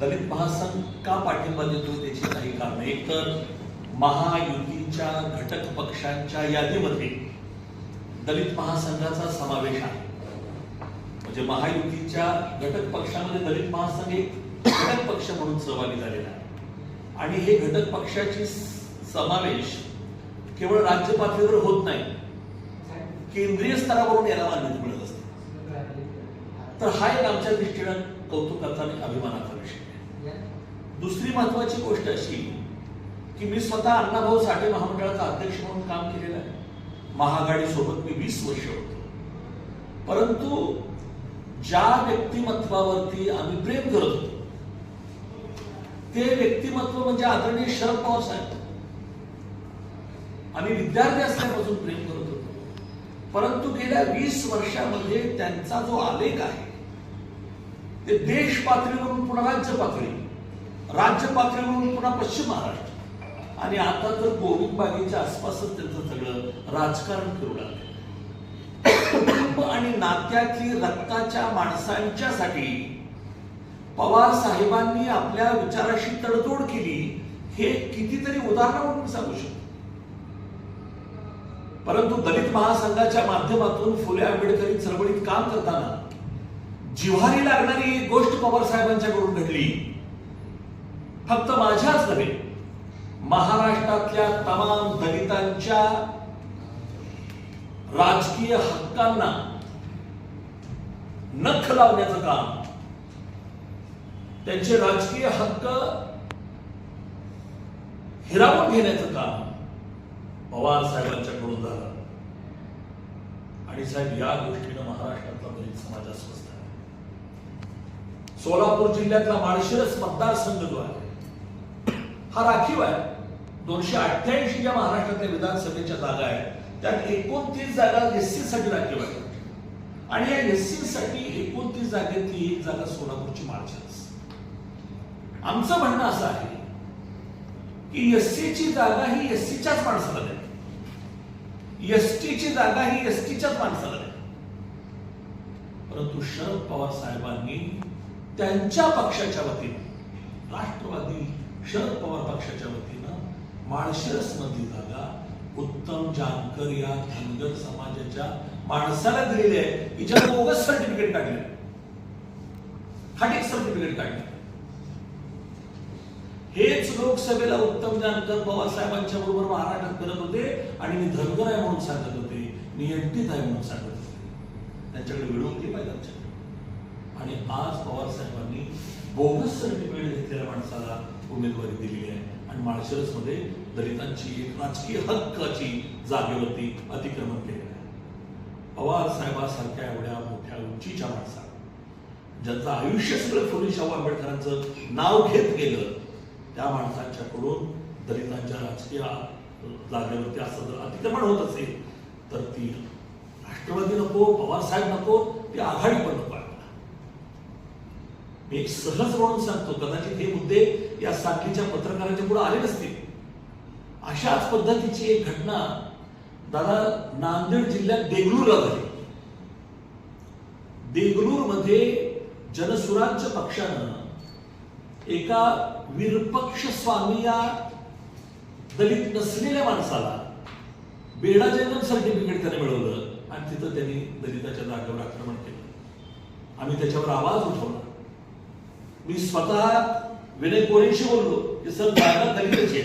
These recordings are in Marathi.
दलित महासंघ का पाठिंबा देतो त्याची काही कारण? एक तर महायुतीच्या घटक पक्षांच्या यादीमध्ये दलित महासंघाचा समावेश आहे. म्हणजे महायुतीच्या घटक पक्षामध्ये दलित महासंघ एक घटक पक्ष म्हणून सहभागी झालेला आहे. आणि हे घटक पक्षाची समावेश केवळ राज्य पातळीवर होत नाही केंद्रीय स्तरावरून याला मान्यता मिळत असते. तर हा एक आमच्या दृष्टीनं कौतुकाचा आणि अभिमानाचा विषय. दुसरी महत्वाची गोष्ट अशी की मी स्वतः अण्णाभाऊ साठे महामंडळाचा अध्यक्ष म्हणून काम केलेलं आहे. महाआघाडी सोबत मी वीस वर्ष होतो. परंतु ज्या व्यक्तिमत्वावरती आम्ही प्रेम करत होतो ते व्यक्तिमत्व म्हणजे आदरणीय शरद पवार साहेब. आम्ही विद्यार्थी असल्यापासून प्रेम करत होतो. परंतु गेल्या वीस वर्षामध्ये त्यांचा जो आलेख आहे ते देश पातळीवरून पुनराज्य पातळी राज्य पातळीवरून पुन्हा पश्चिम महाराष्ट्र. आणि आता तर गोविंद बागेच्या आसपासच त्यांचं सगळं राजकारण फिरू लागलं. कुटुंब आणि नात्यातली रक्ताच्या माणसांच्यासाठी पवार साहेबांनी आपल्या विचाराशी तडजोड केली हे कितीतरी उदाहरण म्हणून सांगू शकतो. परंतु दलित महासंघाच्या माध्यमातून फुले आंबेडकरी चळवळीत काम करताना जिव्हारी लागणारी गोष्ट पवार साहेबांच्याकडून घडली फक्त माझ्याच नव्हे महाराष्ट्रातल्या तमाम दलितांच्या राजकीय हक्कांना नख लावण्याचं काम. त्यांचे राजकीय हक्क हिरावून घेण्याचं काम पवार साहेबांच्याकडून झालं. आणि साहेब या गोष्टीनं महाराष्ट्रातला दलित समाज अस्वस्थ आहे. सोलापूर जिल्ह्यातला माळशिरस मतदारसंघ जो आहे हा राखीव आहे. दोनशे अठ्ठ्याऐंशी ज्या महाराष्ट्रातल्या विधानसभेच्या जागा आहेत त्यात एकोणतीस जागा एससीसाठी राखीव आहे आणि या एससी साठी एकोणतीस जागेतली एक जागा सोलापूरची माळशिरस. आमचं म्हणणं असं आहे की एससीची जागा ही एससीच्याच माणसाला द्या. एसटीची जागा ही एसटीच्याच माणसाला द्या. परंतु शरद पवार साहेबांनी त्यांच्या पक्षाच्या वतीने राष्ट्रवादी शरद पवार पक्षाच्या वतीनं माळशिरस मधली जागा उत्तम जानकर या धनगर समाजाच्या माणसाला दिलेली आहे. बोगस सर्टिफिकेट काढले. खाटेक सर्टिफिकेट काढले. हेच लोकसभेला उत्तम जानकर पवार साहेबांच्या बरोबर महाराष्ट्रात करत होते आणि मी धनगर आहे म्हणून सांगत होते. मी एमटीत आहे म्हणून सांगत होते. त्यांच्याकडे विडून होती पाहिजे आमच्याकडे. आणि आज पवार साहेबांनी बोगस सर्टिफिकेट घेतलेल्या माणसाला उमेदवारी दिलेली आहे. आणि माळशिरसमध्ये दलितांची एक राजकीय हक्काची जागेवरती अतिक्रमण केलेलं आहे. पवार साहेबांसारख्या एवढ्या मोठ्या उंचीच्या माणसा ज्यांचं आयुष्य सगळं फुले शाहू आंबेडकरांचं नाव घेत गेलं त्या माणसांच्याकडून दलितांच्या राजकीय जागेवरती असं जर अतिक्रमण होत असेल तर ती राष्ट्रवादी नको पवारसाहेब नको ती आघाडी पण नको मी एक सहज म्हणून सांगतो कदाचित हे मुद्दे या साखीच्या पत्रकाराच्या पुढे आले नसते. अशाच पद्धतीची एक घटना दादा नांदेड जिल्ह्यात देगलूरला झाली. देगलूरमध्ये जनसुराज्य पक्षानं एका विरपक्ष स्वामी या दलित नसलेल्या माणसाला बेडा जन्म सर्टिफिकेट त्याने मिळवलं आणि तिथं त्यांनी दलिताच्या जागेवर आक्रमण केलं. आम्ही त्याच्यावर आवाज उठवला. मी स्वतः विनय कोरेशी बोललो की सर जागा दलितच आहे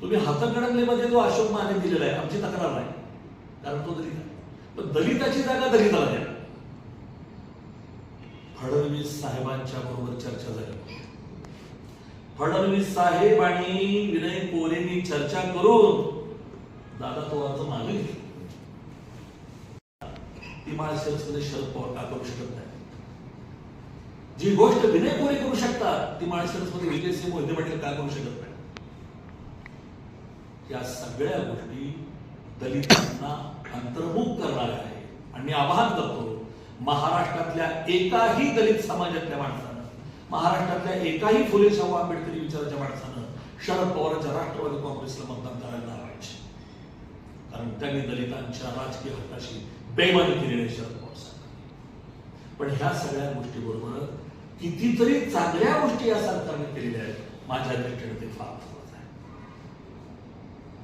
तुम्ही हातकणंगलेमध्ये जो अशोक माने दिलेला आहे आमची तक्रार नाही. कारण तो दलित आहे. पण दलिताची जागा दलिताला द्या. फडणवीस साहेबांच्या बरोबर चर्चा झाली. फडणवीस साहेब आणि विनय कोरेंनी चर्चा करून दादा तो अर्ज मागे ती माझ्या शरद पवार का करू शकत नाही? जी गोष्ट विनय कोरे करू शकतात ती माळशिरसमध्ये विजय सिंह मोहिते पाटील का करू शकत नाही? या सगळ्या गोष्टी दलितांना अंतर्मुख करणाऱ्या आहे आणि मी आवाहन करतो महाराष्ट्रातल्या एकाही दलित समाजातल्या माणसानं महाराष्ट्रातल्या एकाही फुले शाहू आंबेडकरी विचाराच्या माणसानं शरद पवारांच्या राष्ट्रवादी काँग्रेसला मतदान करायला लावायचे कारण त्यांनी दलितांच्या राजकीय हक्काशी बेमानी केलेली शरद पवार साहेबांनी. पण ह्या सगळ्या गोष्टी बरोबर कितीतरी चांगल्या गोष्टी या सरकारने केलेल्या आहेत. माझ्या दृष्टीने ते फार महत्वाचं आहे.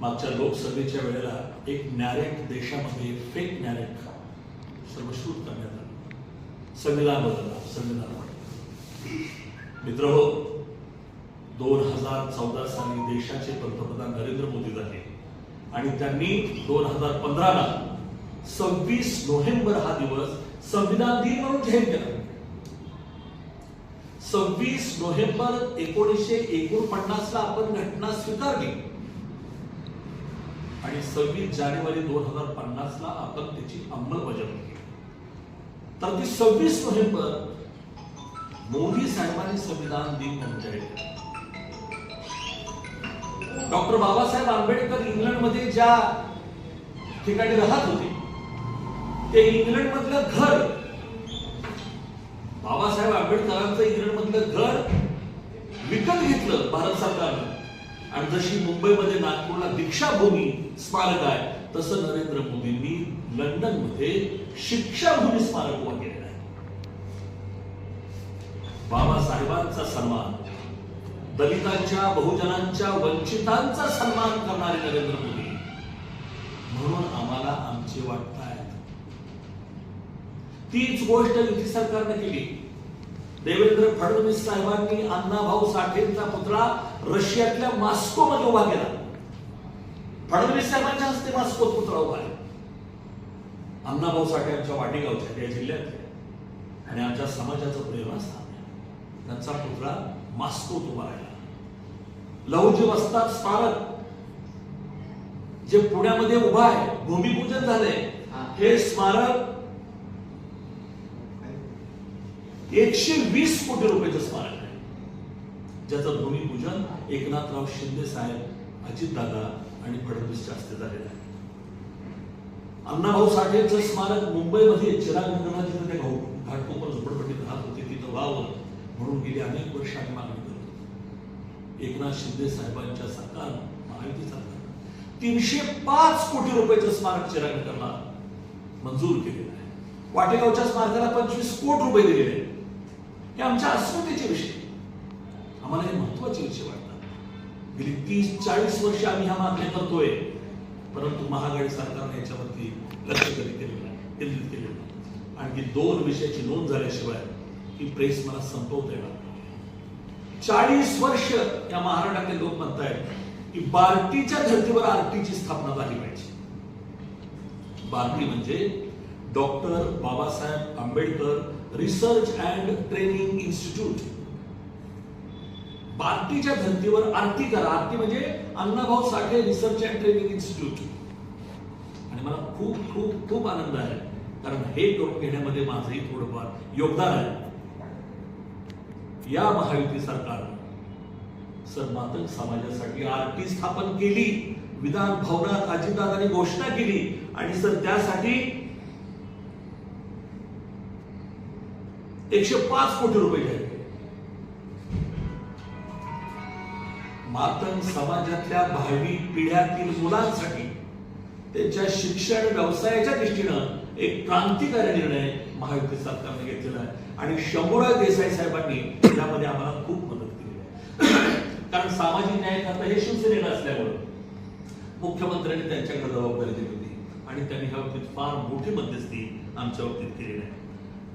मागच्या लोकसभेच्या वेळेला एक नॅरेट देशामध्ये फेक नॅरेट सर्वश्रुत करण्यात आलं. संविधान बदलला संविधान मित्र हो दोन हजार चौदा साली देशाचे पंतप्रधान नरेंद्र मोदी झाले. आणि त्यांनी दोन हजार पंधराला सव्वीस नोव्हेंबर हा दिवस संविधान दिन म्हणून जाहीर केला. सव्वीस नोव्हेंबर एकोणीसशे एकोणपन्नास ला आपण घटना स्वीकारली. आणि सव्वीस जानेवारी दोन हजार पन्नास ला आपण त्याची अंमलबजावणी केली. तर ती सव्वीस नोव्हेंबर मोदी साहेबांनी संविधान दिन म्हणून जाहीर डॉक्टर बाबासाहेब आंबेडकर इंग्लंडमध्ये ज्या ठिकाणी राहत होते ते इंग्लंड मधलं घर बाबासाहेब आंबेडकरांचं इंग्लंडमधलं घर विकत घेतलं भारत सरकारनं. आणि जशी मुंबईमध्ये नागपूरला दीक्षाभूमी स्मारक आहे तसं नरेंद्र मोदींनी लंडनमध्ये शिक्षाभूमी स्मारक उभा केलेलं आहे. बाबासाहेबांचा सन्मान दलितांच्या बहुजनांच्या वंचितांचा सन्मान करणारे नरेंद्र मोदी. म्हणून आम्हाला आमचे वाटत आहे तीच गोष्ट युती सरकारने केली. देवेंद्र फडणवीस साहेबांनी अण्णाभाऊ साठेंचा पुतळा रशियातल्या मॉस्को मध्ये उभा केला. फडणवीस साहेबांच्या हस्ते मॉस्कोत पुतळा उभा आहे. अण्णाभाऊ साठे आमच्या वाटेगावच्या त्या जिल्ह्यातले आणि आमच्या समाजाचं प्रेरणास्थान त्यांचा पुतळा मॉस्कोत उभा राहिला. लहुजी वस्ताद स्मारक जे पुण्यामध्ये उभा आहे भूमिपूजन झालंय हे स्मारक एकशे वीस कोटी रुपयाचं स्मारक आहे. ज्याचं भूमिपूजन एकनाथराव शिंदे साहेब अजितदादा आणि फडणवीसच्या हस्ते झालेलं आहे अण्णाभाऊ साठेचं स्मारक मुंबईमध्ये चिराग मंडळाचे ते घाटकोपर झोपडपट्टीत राहत होते तिथं व्हावं म्हणून गेली अनेक वर्ष आम्ही मागणी करत होतो. एकनाथ शिंदे साहेबांच्या सरकार महायुती सरकार तीनशे पाच कोटी रुपयाचं स्मारक चिरागकरला मंजूर केलेलं आहे. वाटेगावच्या स्मारकाला पंचवीस कोटी रुपये दिलेले आहेत. हे आमच्या अस्मितेचे विषय. आम्हाला हे महत्त्वाचे विषय वाटतात. गेली तीस चाळीस वर्ष आम्ही ह्या मागण्या करतोय. परंतु महागाडी सरकारने याच्यावरती लक्ष कधी केलेलं नाही केंद्रित केलेलं नाही. आणखी दोन विषयाची नोंद झाल्याशिवाय ही प्रेस मला संपवता येणार चाळीस वर्ष या महाराष्ट्रातले लोक म्हणतायत की बार्टीच्या धर्तीवर आरटीची स्थापना झाली पाहिजे. बार्टी म्हणजे doctor Babasaheb Ambedkar research and training institute बार्टीच्या धर्तीवर आरती करा. आरती म्हणजे Annabhau Sathe research and training institute आणि मला खूप खूप खूप आनंद आहे. कारण हे करून घेण्यामध्ये माझंही थोडंफार योगदान आहे. या महायुती सरकारनं सर्वमातक समाजासाठी आरटी स्थापन केली विधान भवनात अजितदादांनी घोषणा केली आणि सर त्यासाठी एकशे पाच कोटी रुपये जाहीर मातंग समाजातल्या भावी पिढ्यातील मुलांसाठी त्यांच्या शिक्षण व्यवसायाच्या दृष्टीनं एक क्रांतिकारी निर्णय महायुती सरकारने घेतलेला आहे. आणि शंभूराज देसाई साहेबांनी यामध्ये आम्हाला खूप मदत केली आहे. कारण सामाजिक न्याय खातं हे शिवसेनेला असल्यामुळं मुख्यमंत्र्यांनी त्यांच्याकडे जबाबदारी दिली होती आणि त्यांनी ह्या बाबतीत फार मोठी मध्यस्थी आमच्या बाबतीत केलेली आहे.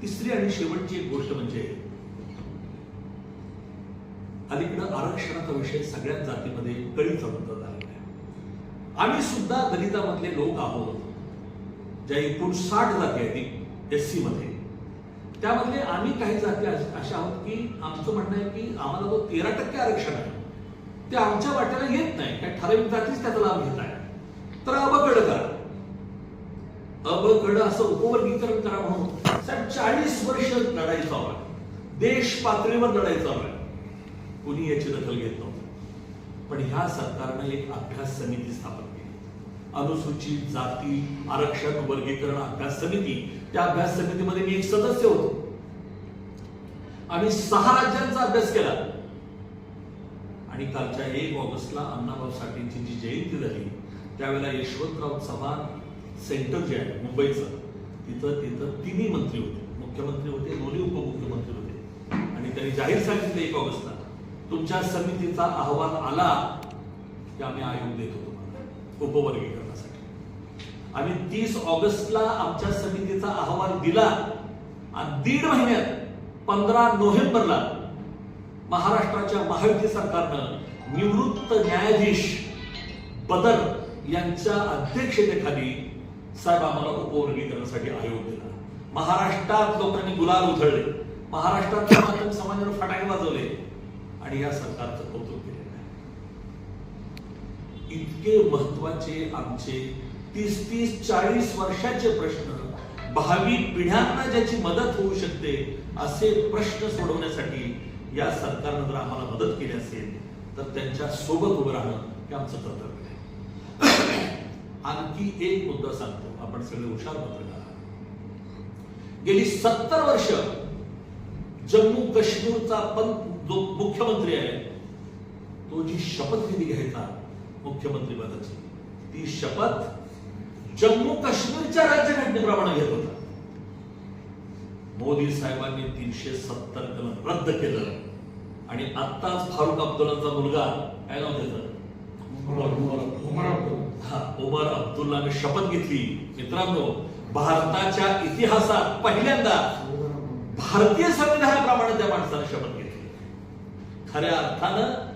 तिसरी आणि शेवटची एक गोष्ट म्हणजे अलीकडं आरक्षणाचा विषय सगळ्याच जातीमध्ये कळीचा मुद्दा झालेला आहे. आम्ही सुद्धा दलितामधले लोक आहोत ज्या एकूण साठ जाती आहेत एस सी मध्ये त्यामधले आम्ही काही जाती अशा आहोत की आमचं म्हणणं आहे की आम्हाला जो तेरा टक्के आरक्षण आहे. ते आमच्या वाट्याला येत नाही काही ठराविक जातीच त्याचा लाभ घेत आहे तर अबकड करा. अबकड असं उपवर्गीकरण करा म्हणून. चाळीस वर्ष लढाई चालू आहे देश पातळीवर लढाई चालू आहे कुणी याची दखल घेत नव्हतं. पण ह्या सरकारनं एक अभ्यास समिती स्थापन केली. अनुसूचित जाती आरक्षण वर्गीकरण अभ्यास समिती त्या अभ्यास समितीमध्ये मी एक सदस्य होतो. आम्ही सहा राज्यांचा अभ्यास केला. आणि कालच्या एक ऑगस्टला अण्णाभाऊ साठेंची जी जयंती झाली त्यावेळेला यशवंतराव चव्हाण सेंटर जे आहे मुंबईचं तिथं तिथं तिन्ही मंत्री होते. मुख्यमंत्री होते दोन्ही उपमुख्यमंत्री होते. आणि त्यांनी जाहीर सांगितलं एक ऑगस्टला तुमच्या समितीचा अहवाल आला की आम्ही आयोग देतो तुम्हाला उपवर्गीकरणासाठी. आम्ही तीस ऑगस्टला आमच्या समितीचा अहवाल दिला आणि दीड महिन्यात पंधरा नोव्हेंबरला महाराष्ट्राच्या महायुती सरकारनं निवृत्त न्यायाधीश बदर यांच्या अध्यक्षतेखाली साहेब आम्हाला उपवर्गीकरणासाठी आयोग दिला. महाराष्ट्रात लोकांनी गुलाल उधळले. महाराष्ट्रातल्या माध्यम समाजाने फटाके वाजवले. आणि या सरकारचं कौतुक केलेलं आहे. इतके महत्त्वाचे आमचे तीस तीस चाळीस वर्षाचे प्रश्न भावी पिढ्यांना ज्याची मदत होऊ शकते असे प्रश्न सोडवण्यासाठी या सरकारनं जर आम्हाला मदत केली असेल तर त्यांच्यासोबत उभं राहणं हे आमचं कर्तव्य आणखी एक मुद्दा सांगतो. आपण सगळे हुशार पत्रकार गेली सत्तर वर्ष जम्मू काश्मीरचा पण जो मुख्यमंत्री आहे तो जी शपथविधी घ्यायचा मुख्यमंत्री पदाची ती शपथ जम्मू काश्मीरच्या राज्यघटनेप्रमाणे घेत होता. मोदी साहेबांनी तीनशे सत्तर कलम रद्द केलं आणि आत्ताच फारुख अब्दुल्लाचा मुलगा काय नाव त्याचं हा उमर अब्दुल्लाने शपथ घेतली. मित्रांनो भारताच्या इतिहासात पहिल्यांदा भारतीय संविधानाप्रमाणे त्या माणसाने शपथ घेतली. खऱ्या अर्थानं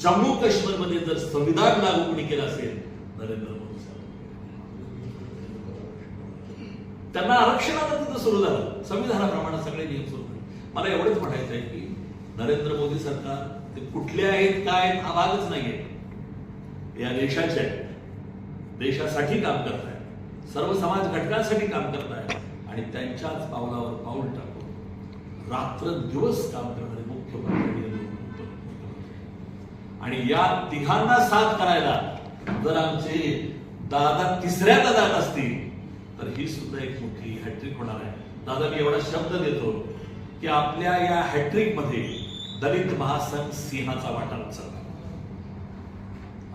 जम्मू काश्मीरमध्ये जर संविधान लागू कोणी केलं असेल नरेंद्र मोदी साहेब. त्यांना आरक्षण आता तिथं सुरू झालं. संविधानाप्रमाणे सगळे नियम सुरू झाले. मला एवढंच म्हणायचं आहे की नरेंद्र मोदी सरकार ते कुठले आहेत काय हा भागच नाहीये. या देशाचे आहेत. देशासाठी काम करताय. सर्व समाज घटकांसाठी काम करताय. आणि त्यांच्याच पावलावर पाऊल टाकून रात्र दिवस काम करणारे मुख्यमंत्री आणि आणि या तिघांना साथ करायला जर आमचे दादा तिसऱ्यांदा जात असतील तर ही सुद्धा एक मोठी हॅट्रिक होणार आहे. दादा मी एवढा शब्द देतो की आपल्या या हॅट्रिकमध्ये दलित महासंघ सिंहाचा वाटा उचलला.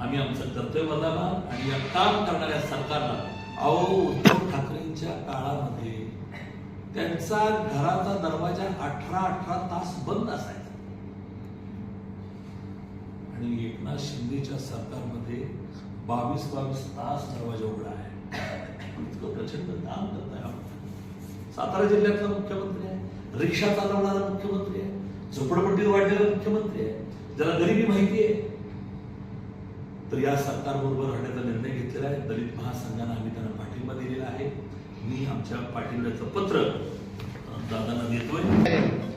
आम्ही आमचं कर्तव्य बजावणार आणि या काम करणाऱ्या सरकारला अहो उद्धव ठाकरेंच्या काळामध्ये त्यांचा घराचा दरवाजा अठरा अठरा तास बंद असायचा. आणि एकनाथ शिंदेच्या सरकारमध्ये बावीस बावीस तास दरवाजा उघडा आहे. इतकं प्रचंड काम करताय आपण. सातारा जिल्ह्यातला मुख्यमंत्री आहे रिक्षा चालवणारा मुख्यमंत्री आहे झोपडपट्टीत वाढलेला मुख्यमंत्री आहे. ज्याला गरिबी माहिती आहे तर या सरकारबरोबर राहण्याचा निर्णय घेतलेला आहे. दलित महासंघानं आम्ही त्यांना पाठिंबा दिलेला आहे. मी आमच्या पाठिंब्याचं पत्र दादांना देतोय.